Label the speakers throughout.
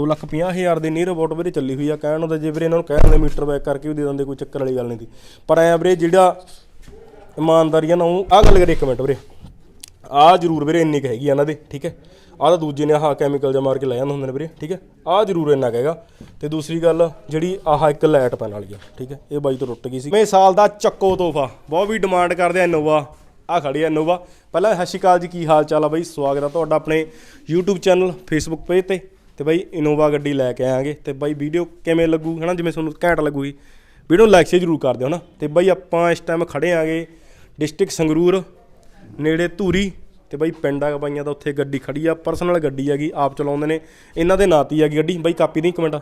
Speaker 1: ਦੋ ਲੱਖ ਪੰਜਾਹ ਹਜ਼ਾਰ ਦੀ ਨੀਅਰ ਰੋਬੋਟ ਵੀਰੇ ਚੱਲੀ ਹੋਈ ਆ। ਕਹਿਣ ਉਹਦਾ ਜੇ ਵੀਰੇ ਇਹਨਾਂ ਨੂੰ ਕਹਿਣ ਦੇ ਮੀਟਰ ਬੈਕ ਕਰਕੇ ਵੀ ਦੇ ਦਿੰਦੇ, ਕੋਈ ਚੱਕਰ ਵਾਲੀ ਗੱਲ ਨਹੀਂ ਦੀ ਪਰ ਐ ਵੀਰੇ, ਜਿਹੜਾ ਇਮਾਨਦਾਰੀ ਆ ਨਾ, ਉਹ ਆ ਗੱਲ ਕਰੇ ਇੱਕ ਮਿੰਟ ਵੀਰੇ। ਆ ਜ਼ਰੂਰ ਵੀਰੇ ਇੰਨੀ ਕੁ ਹੈਗੀ ਆ ਇਹਨਾਂ ਦੇ, ਠੀਕ ਹੈ? ਆਹ ਤਾਂ ਦੂਜੇ ਨੇ ਆਹ ਕੈਮੀਕਲ ਜਾਂ ਮਾਰ ਕੇ ਲੈ ਜਾਂਦੇ ਹੁੰਦੇ ਨੇ ਵੀਰੇ, ਠੀਕ ਹੈ? ਆਹ ਜ਼ਰੂਰ ਇੰਨਾ ਕੁ ਹੈਗਾ। ਤੇ ਦੂਸਰੀ ਗੱਲ, ਜਿਹੜੀ ਆਹ ਇੱਕ ਲਾਈਟ ਪੈਣ ਵਾਲੀ ਆ, ਠੀਕ ਹੈ? ਇਹ ਬਾਈ ਤੋਂ ਟੁੱਟ ਗਈ ਸੀ। ਮੈਂ ਸਾਲ ਦਾ ਚੱਕੋ ਤੋਹਫਾ, ਬਹੁਤ ਵੀ ਡਿਮਾਂਡ ਕਰਦੇ ਆ ਇਨੋਵਾ ਆ ਖੜੀ ਆ ਇਨੋਵਾ ਪਹਿਲਾਂ ਸਤਿ ਸ਼੍ਰੀ ਅਕਾਲ ਜੀ, ਕੀ ਹਾਲ ਚਾਲ ਆ ਬਾਈ? ਸਵਾਗਤ ਆ ਤੁਹਾਡਾ ਆਪਣੇ YouTube ਚੈਨਲ Facebook ਪੇਜ ਤੇ। ਤੇ ਬਾਈ ਇਨੋਵਾ ਗੱਡੀ ਲੈ ਕੇ ਆਵਾਂਗੇ ਤੇ ਬਾਈ ਵੀਡੀਓ ਕਿਵੇਂ ਲੱਗੂ, ਹਨਾ? ਜਿਵੇਂ ਤੁਹਾਨੂੰ ਘੈਂਟ ਲੱਗੂਗੀ ਵੀਡੀਓ ਲਾਈਕ ਸ਼ੇਅਰ ਜ਼ਰੂਰ ਕਰ ਦਿਓ, ਹਨਾ? ਤੇ ਬਾਈ ਆਪਾਂ ਇਸ ਟਾਈਮ ਖੜੇ ਆਂਗੇ ਡਿਸਟ੍ਰਿਕਟ ਸੰਗਰੂਰ, ਨੇੜੇ ਧੂਰੀ ਤੇ ਬਾਈ ਪਿੰਡ ਆ ਬਾਈਆਂ ਦਾ, ਉੱਥੇ ਗੱਡੀ ਖੜੀ ਆ ਪਰਸਨਲ ਗੱਡੀ ਹੈਗੀ, ਆਪ ਚਲਾਉਂਦੇ ਨੇ। ਇਹਨਾਂ ਦੇ ਨਾਂ ਤੀ ਹੈਗੀ ਗੱਡੀ। ਬਾਈ ਕਾਪੀ ਨਹੀਂ ਕਮੈਂਟ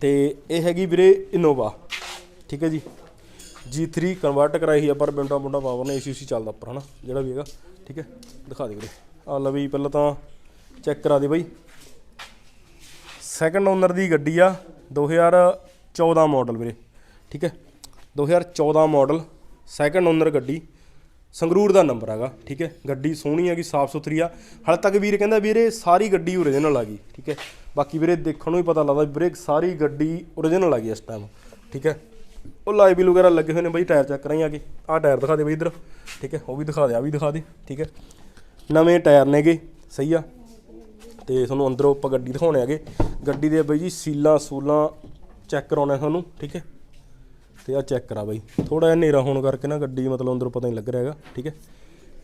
Speaker 1: ਤੇ ਇਹ ਹੈਗੀ ਵੀਰੇ ਇਨੋਵਾ ਠੀਕ ਹੈ ਜੀ? G3 ਕਨਵਰਟ ਕਰਾਈ ਹੋਈ ਆ ਪਰ ਬਿੰਡਾ ਮੁੰਡਾ ਪਾਵਰ ਨੇ ਏਸੀ ਚੱਲਦਾ ਉੱਪਰ, ਹਨਾ? ਜਿਹੜਾ ਵੀ ਹੈਗਾ। ਠੀਕ ਹੈ? ਦਿਖਾ ਦੇ ਵੀਰੇ। ਆ ਲਵੀ, ਪਹਿਲਾਂ ਤਾਂ ਚੈੱਕ ਕਰਾ ਦੇ ਬਾਈ। ਸੈਕੰਡ ਓਨਰ ਦੀ ਗੱਡੀ ਆ 2014 ਮਾਡਲ ਵੀਰੇ, ਠੀਕ ਹੈ? 2014 ਮਾਡਲ ਸੈਕੰਡ ਓਨਰ ਗੱਡੀ, ਸੰਗਰੂਰ ਦਾ ਨੰਬਰ ਹੈਗਾ, ਠੀਕ ਹੈ? ਗੱਡੀ ਸੋਹਣੀ ਹੈਗੀ, ਸਾਫ਼ ਸੁਥਰੀ ਆ। ਹਾਲੇ ਤੱਕ ਵੀਰ ਕਹਿੰਦਾ ਵੀਰੇ ਸਾਰੀ ਗੱਡੀ ਓਰੀਜਨਲ ਆ ਗਈ, ਠੀਕ ਹੈ? ਬਾਕੀ ਵੀਰੇ ਦੇਖਣ ਨੂੰ ਹੀ ਪਤਾ ਲੱਗਦਾ ਵੀਰੇ ਸਾਰੀ ਗੱਡੀ ਓਰੀਜਨਲ ਆ ਗਈ ਇਸ ਟਾਈਮ ਠੀਕ ਹੈ? ਉਹ ਲਾਈਵ ਵਗੈਰਾ ਲੱਗੇ ਹੋਏ ਨੇ ਬਈ, ਟਾਇਰ ਚੈੱਕ ਕਰਾਈ ਆ ਕੇ ਆਹ ਟਾਇਰ ਦਿਖਾ ਦੇ ਬਈ ਇਧਰ, ਠੀਕ ਹੈ? ਉਹ ਵੀ ਦਿਖਾ ਦੇ ਆ ਵੀ ਦਿਖਾ ਦੇ, ਠੀਕ ਹੈ? ਨਵੇਂ ਟਾਇਰ ਨੇਗੇ, ਸਹੀ ਆ? ਤੇ ਤੁਹਾਨੂੰ ਅੰਦਰੋਂ ਆਪਾਂ ਗੱਡੀ ਦਿਖਾਉਣੇ ਹੈਗੇ। ਗੱਡੀ ਦੇ ਬਈ ਜੀ ਸੀਲਾਂ ਸੂਲਾਂ ਚੈੱਕ ਕਰਾਉਣੇ ਤੁਹਾਨੂੰ ਠੀਕ ਹੈ? ਤੇ ਆ ਚੈੱਕ ਕਰਾ ਬਾਈ। ਥੋੜਾ ਜਿਹਾ ਹਨੇਰਾ ਹੋਣ ਕਰਕੇ ਨਾ ਗੱਡੀ ਮਤਲਬ ਅੰਦਰੋਂ ਪਤਾ ਨਹੀਂ ਲੱਗ ਰਿਹਾ ਹੈਗਾ, ਠੀਕ ਹੈ?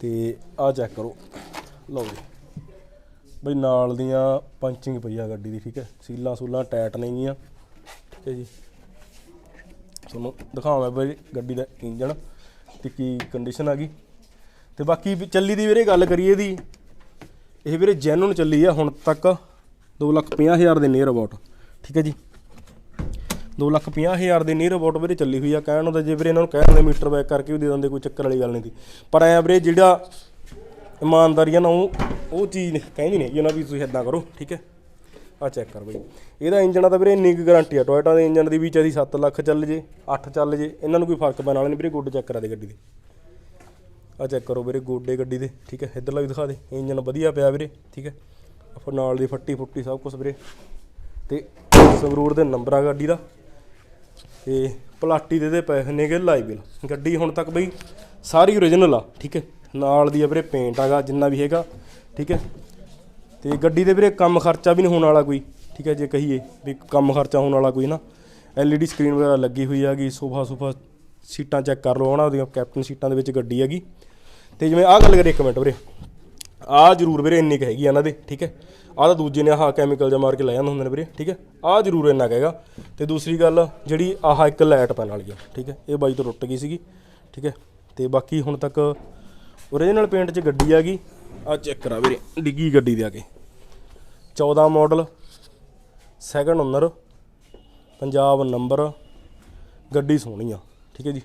Speaker 1: ਤੇ ਆ ਚੈੱਕ ਕਰੋ। ਲਓ ਜੀ। ਬਈ ਨਾਲ ਦੀਆਂ ਪੰਚਿੰਗ ਪਈ ਆ ਗੱਡੀ ਦੀ, ਠੀਕ ਹੈ? ਸੀਲਾਂ ਸੂਲਾਂ ਟਾਈਟ ਨੇਗੀਆਂ ਠੀਕ ਹੈ ਜੀ? ਤੁਹਾਨੂੰ ਦਿਖਾਵਾਂ ਬਈ ਗੱਡੀ ਦਾ ਇੰਜਣ ਤੇ ਕੀ ਕੰਡੀਸ਼ਨ ਆ ਗਈ। ਤੇ ਬਾਕੀ ਵੀ ਚੱਲੀ ਦੀ ਵੀਰੇ, ਗੱਲ ਕਰੀਏ ਦੀ ਇਹ ਵੀਰੇ ਜੈਨੂਨ ਚੱਲੀ ਆ ਹੁਣ ਤੱਕ। 250000 ਦੇ ਨੀਅਰ ਅਬਾਊਟ ਠੀਕ ਹੈ ਜੀ? 250000 ਦੇ ਨੀਅਰ ਅਬਾਊਟ ਵੀਰੇ ਚੱਲੀ ਹੋਈ ਆ। ਕਹਿਣ ਦਾ ਜੇ ਵੀਰੇ ਇਹਨਾਂ ਨੂੰ ਕਹਿਣ ਦੇ ਮੀਟਰ ਬੈਕ ਕਰਕੇ ਵੀ ਦੇ ਦਿੰਦੇ, ਕੋਈ ਚੱਕਰ ਵਾਲੀ ਗੱਲ ਨਹੀਂ ਦੀ ਪਰ ਐ ਵੀਰੇ, ਜਿਹੜਾ ਇਮਾਨਦਾਰੀ ਆ ਨਾ, ਉਹ ਉਹ ਚੀਜ਼ ਕਹਿੰਦੀ ਨਹੀਂ ਇਹਨਾਂ ਵੀ ਤੁਸੀਂ ਇਦਾਂ ਕਰੋ, ਠੀਕ ਹੈ? ਆ ਚੈੱਕ ਕਰ ਬਈ। ਇਹਦਾ ਇੰਜਣ ਤਾਂ ਵੀਰੇ, ਇੰਨੀ ਕੁ ਗਾਰੰਟੀ ਆ। ਟੋਇਟਾ ਦੇ ਇੰਜਣ ਦੀ ਵੀ ਚਾਹੀ 7 ਲੱਖ ਚੱਲ ਜੇ 8 ਚੱਲ ਜੇ, ਇਹਨਾਂ ਨੂੰ ਕੋਈ ਫ਼ਰਕ ਪੈਣ ਵਾਲਾ ਨਹੀਂ ਵੀਰੇ, ਗੁੱਡ ਚੈੱਕ ਕਰਾ ਦੇ ਗੱਡੀ ਦੇ। ਆ ਚੈੱਕ ਕਰੋ ਵੀਰੇ, ਗੋਡੇ ਗੱਡੀ ਦੇ, ਠੀਕ ਹੈ? ਇੱਧਰਲਾ ਵੀ ਦਿਖਾ ਦੇ। ਇੰਜਨ ਵਧੀਆ ਪਿਆ ਵੀਰੇ, ਠੀਕ ਹੈ? ਫਿਰ ਨਾਲ ਦੀ ਫੱਟੀ ਫੁੱਟੀ ਸਭ ਕੁਝ ਵੀਰੇ। ਤੇ ਸੰਗਰੂਰ ਦੇ ਨੰਬਰ ਆ ਗੱਡੀ ਦਾ। ਤੇ ਪਲਾਟੀ ਦੇ ਦੇ ਪੈਸੇ ਨੇਗੇ ਲਾਈਵ ਗੱਡੀ ਹੁਣ ਤੱਕ ਬਈ ਸਾਰੀ ਓਰੀਜਨਲ ਆ, ਠੀਕ ਹੈ। ਨਾਲ ਦੀ ਆ ਵੀਰੇ ਪੇਂਟ ਆਗਾ, ਜਿੰਨਾ ਵੀ ਹੈਗਾ, ਠੀਕ ਹੈ। ਤੇ ਗੱਡੀ ਦੇ ਵੀਰੇ ਕੰਮ ਖਰਚਾ ਵੀ ਨਹੀਂ ਹੋਣ ਵਾਲਾ ਕੋਈ, ਠੀਕ ਹੈ, ਜੇ ਕਹੀਏ ਵੀ ਕੰਮ ਖਰਚਾ ਹੋਣ ਵਾਲਾ ਕੋਈ ਨਾ। LED ਸਕਰੀਨ ਵਗੈਰਾ ਲੱਗੀ ਹੋਈ ਹੈਗੀ, ਸੋਫਾ ਸੋਫਾ ਸੀਟਾਂ ਚੈੱਕ ਕਰ ਲਓ ਉਹਨਾਂ ਉਹਦੀਆਂ ਕੈਪਟਨ ਸੀਟਾਂ ਦੇ ਵਿੱਚ ਗੱਡੀ ਹੈਗੀ। ਤੇ ਜਿਵੇਂ ਆਹ ਗੱਲ ਕਰੀਏ ਇੱਕ ਮਿੰਟ ਵੀਰੇ। ਆਹ ਜ਼ਰੂਰ ਵੀਰੇ, ਇੰਨੀ ਕੁ ਹੈਗੀ ਆ ਇਹਨਾਂ ਦੇ, ਠੀਕ ਹੈ। ਆਹ ਤਾਂ ਦੂਜੇ ਨੇ ਆਹ ਕੈਮੀਕਲ ਜਾਂ ਮਾਰ ਕੇ ਲੈ ਜਾਂਦੇ ਹੁੰਦੇ ਨੇ ਵੀਰੇ, ਠੀਕ ਹੈ। ਆਹ ਜ਼ਰੂਰ ਇੰਨਾ ਕੁ ਹੈਗਾ। ਤੇ ਦੂਸਰੀ ਗੱਲ, ਜਿਹੜੀ ਆਹ ਇੱਕ ਲਾਈਟ ਪੈਣ ਵਾਲੀ ਆ, ਠੀਕ ਹੈ। ਇਹ ਬਾਈ ਤੋਂ ਟੁੱਟ ਗਈ ਸੀਗੀ, ਠੀਕ ਹੈ। ਤੇ ਬਾਕੀ ਹੁਣ ਤੱਕ ਓਰੀਜਨਲ ਪੇਂਟ 'ਚ ਗੱਡੀ ਆ ਗਈ। ਆ ਚੈੱਕ ਕਰਾ ਵੀਰੇ, ਡਿੱਗੀ ਗੱਡੀ ਦੇ ਆ ਕੇ। 14 model second owner Punjab number ਗੱਡੀ ਸੋਹਣੀ ਆ, ਠੀਕ ਹੈ ਜੀ।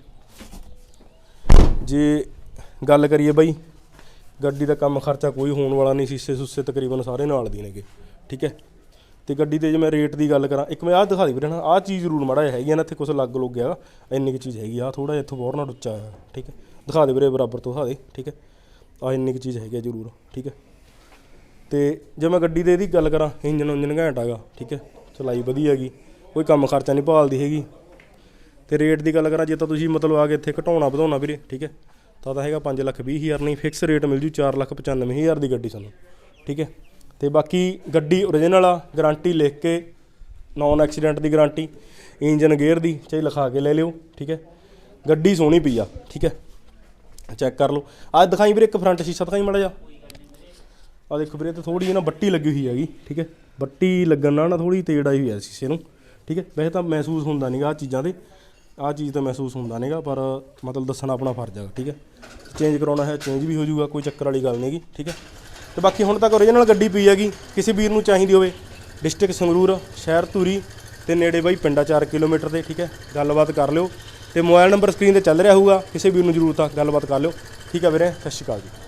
Speaker 1: ਜੇ ਗੱਲ ਕਰੀਏ ਬਾਈ ਗੱਡੀ ਦਾ ਕੰਮ ਖਰਚਾ ਕੋਈ ਹੋਣ ਵਾਲਾ ਨਹੀਂ, ਸੀਸੇ ਸੁੱਸੇ ਤਕਰੀਬਨ ਸਾਰੇ ਨਾਲ ਦੀ ਨੇਗੇ, ਠੀਕ ਹੈ? ਤੇ ਗੱਡੀ ਦੇ ਜੇ ਮੈਂ ਰੇਟ ਦੀ ਗੱਲ ਕਰਾਂ, ਇੱਕ ਮੈਂ ਆਹ ਦਿਖਾ ਦੀ ਵੀਰੇ ਨਾ, ਆਹ ਚੀਜ਼ ਜ਼ਰੂਰ ਮਾੜਾ ਜਿਹਾ ਹੈਗੀ ਆ ਨਾ, ਇੱਥੇ ਕੁਝ ਲੱਗ ਲੁੱਗ ਗਿਆ, ਇੰਨੀ ਕੁ ਚੀਜ਼ ਹੈਗੀ ਆ ਥੋੜਾ ਜਿਹਾ ਇੱਥੋਂ ਬੋਰ ਨਾਲ ਉੱਚਾ ਆ ਠੀਕ ਹੈ? ਦਿਖਾ ਦੇ ਵੀਰੇ ਬਰਾਬਰ ਤੋਂ, ਦਿਖਾ ਦੇ, ਠੀਕ ਹੈ? ਆ ਇੰਨੀ ਕੁ ਚੀਜ਼ ਹੈਗੀ ਆ ਜ਼ਰੂਰ, ਠੀਕ ਹੈ? ਤੇ ਜੇ ਮੈਂ ਗੱਡੀ ਦੇ ਇਹਦੀ ਗੱਲ ਕਰਾਂ, ਇੰਜਨ ਇੰਜਨ ਘੈਂਟ ਹੈਗਾ, ਠੀਕ ਹੈ? ਚਲਾਈ ਵਧੀਆ ਹੈਗੀ, ਕੋਈ ਕੰਮ ਖਰਚਾ ਨਹੀਂ ਭਾਲਦੀ ਹੈਗੀ। ਤੇ ਰੇਟ ਦੀ ਗੱਲ ਕਰਾਂ, ਜੇ ਤਾਂ ਤੁਸੀਂ ਮਤਲਬ ਆ ਕੇ ਇੱਥੇ ਘਟਾਉਣਾ ਵਧਾਉਣਾ ਵੀਰੇ, ਠੀਕ ਹੈ? ਤਾਂ ਤਾਂ ਹੈਗਾ 5 ਲੱਖ 20 ਹਜ਼ਾਰ ਨਹੀਂ ਫਿਕਸ ਰੇਟ ਮਿਲ ਜੂ 4 ਲੱਖ 95 ਹਜ਼ਾਰ ਦੀ ਗੱਡੀ ਸਾਨੂੰ, ਠੀਕ ਹੈ? ਤੇ ਬਾਕੀ ਗੱਡੀ ਓਰੀਜਨਲ ਆ ਗਾਰੰਟੀ ਲਿਖ ਕੇ ਨੌਨ ਐਕਸੀਡੈਂਟ ਦੀ ਗਾਰੰਟੀ ਇੰਜਨ ਗੇਅਰ ਦੀ, ਚਾਹੀ ਲਿਖਾ ਕੇ ਲੈ ਲਿਓ, ਠੀਕ ਹੈ? ਗੱਡੀ ਸੋਹਣੀ ਪਈ ਆ, ਠੀਕ ਹੈ? ਚੈੱਕ ਕਰ ਲਓ। ਅੱਜ ਦਿਖਾਈ ਵੀਰੇ ਇੱਕ ਫਰੰਟ ਸ਼ੀਸ਼ਾ ਦਿਖਾਈ ਮਾੜਾ ਜਿਹਾ। ਆ ਦੇਖੋ ਵੀਰੇ ਤੇ ਥੋੜੀ ਜਿਹੀ ਨਾ ਬੱਟੀ ਲੱਗੀ ਹੋਈ ਹੈਗੀ, ਠੀਕ ਹੈ? ਬੱਟੀ ਲੱਗਣ ਨਾਲ ਨਾ ਥੋੜੀ ਤੇੜ ਆਈ ਹੋਈ ਹੈ ਸ਼ੀਸ਼ੇ ਨੂੰ, ਠੀਕ ਹੈ? ਵੈਸੇ ਤਾਂ ਮਹਿਸੂਸ ਹੁੰਦਾ ਨਹੀਂਗਾ ਆ ਚੀਜ਼ਾਂ ਦੇ ਆ ਚੀਜ਼ ਤਾਂ ਮਹਿਸੂਸ ਹੁੰਦਾ ਨਹੀਂਗਾ ਪਰ ਮਤਲਬ ਦੱਸਣਾ ਆਪਣਾ ਫਰਜ਼ ਹੈਗਾ ਠੀਕ ਹੈ ਚੇਂਜ ਕਰਾਉਣਾ ਹੈ ਚੇਂਜ ਵੀ ਹੋ ਜਾਊਗਾ, ਕੋਈ ਚੱਕਰ ਵਾਲੀ ਗੱਲ ਨਹੀਂਗੀ ਠੀਕ ਹੈ ਤੇ ਬਾਕੀ ਹੁਣ ਤੱਕ ਓਰੀਜਨਲ ਗੱਡੀ ਪਈ ਹੈਗੀ, ਕਿਸੇ ਵੀਰ ਨੂੰ ਚਾਹੀਦੀ ਹੋਵੇ। ਡਿਸਟ੍ਰਿਕਟ ਸੰਗਰੂਰ, ਸ਼ਹਿਰ ਧੂਰੀ ਤੇ ਨੇੜੇ ਬਾਈ ਪਿੰਡਾ 4 ਕਿਲੋਮੀਟਰ ਤੇ ਠੀਕ ਹੈ ਗੱਲਬਾਤ ਕਰ ਲਿਓ। ਤੇ ਮੋਬਾਈਲ ਨੰਬਰ ਸਕਰੀਨ ਤੇ ਚੱਲ ਰਿਹਾ ਹੋਊਗਾ, ਕਿਸੇ ਵੀਰ ਨੂੰ ਜ਼ਰੂਰਤ ਆ, ਗੱਲਬਾਤ ਕਰ ਲਿਓ। ਠੀਕ ਹੈ ਵੀਰੇ, ਸਤਿ ਸ਼੍ਰੀ ਅਕਾਲ ਜੀ।